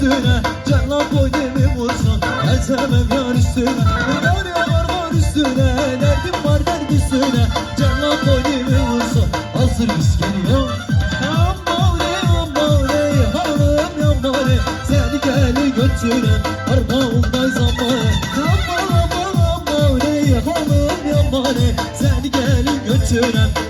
üstüne Cenab boy demi vursan Ezemem yar üstüne. Yar yar var üstüne Derdim var derdim üstüne Cenab boy demi vursan Hazır miskin ya Seni geli götüre Parmağımday zamanı. Aman aman aman Hanım yamane Seni geli götüre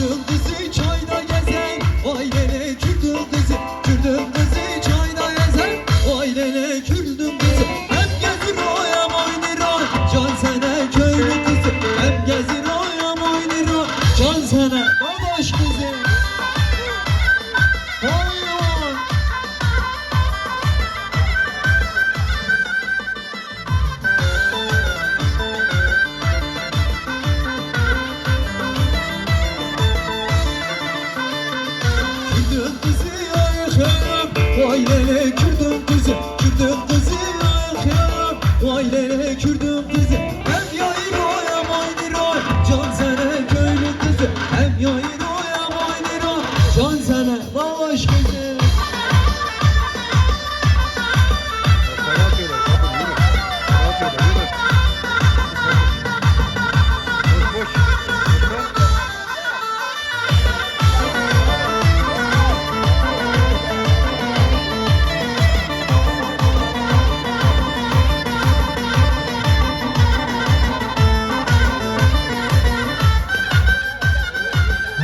Bıraktın bizi çok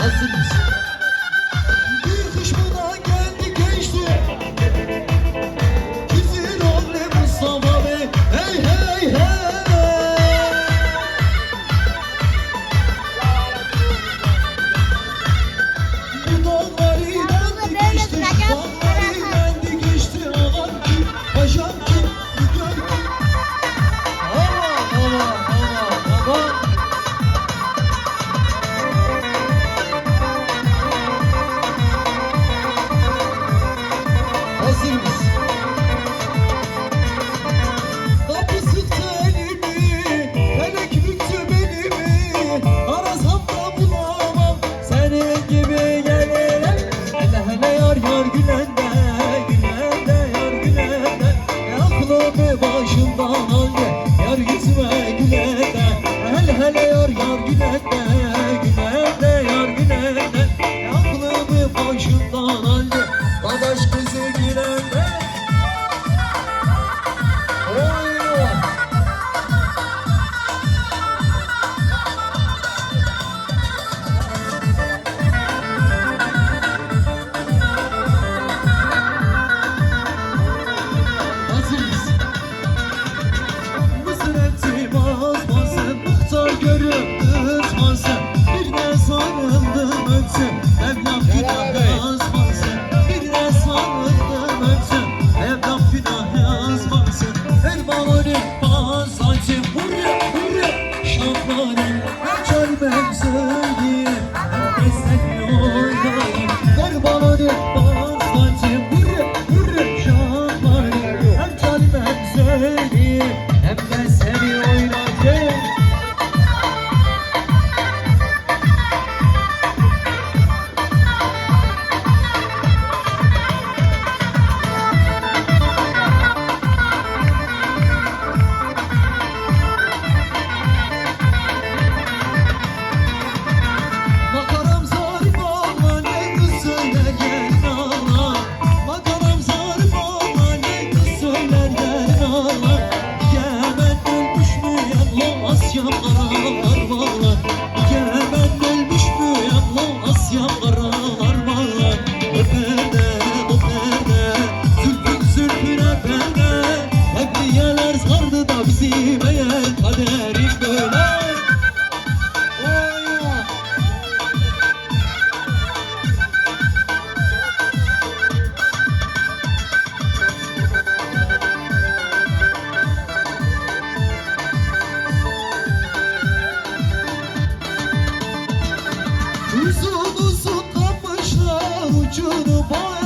Brasil. halde Yar yüzüme güler de. Hele yar yar güler de yar güler de. Aklımı başımdan halde Dadaş kızı de. Oh. uçurup boy.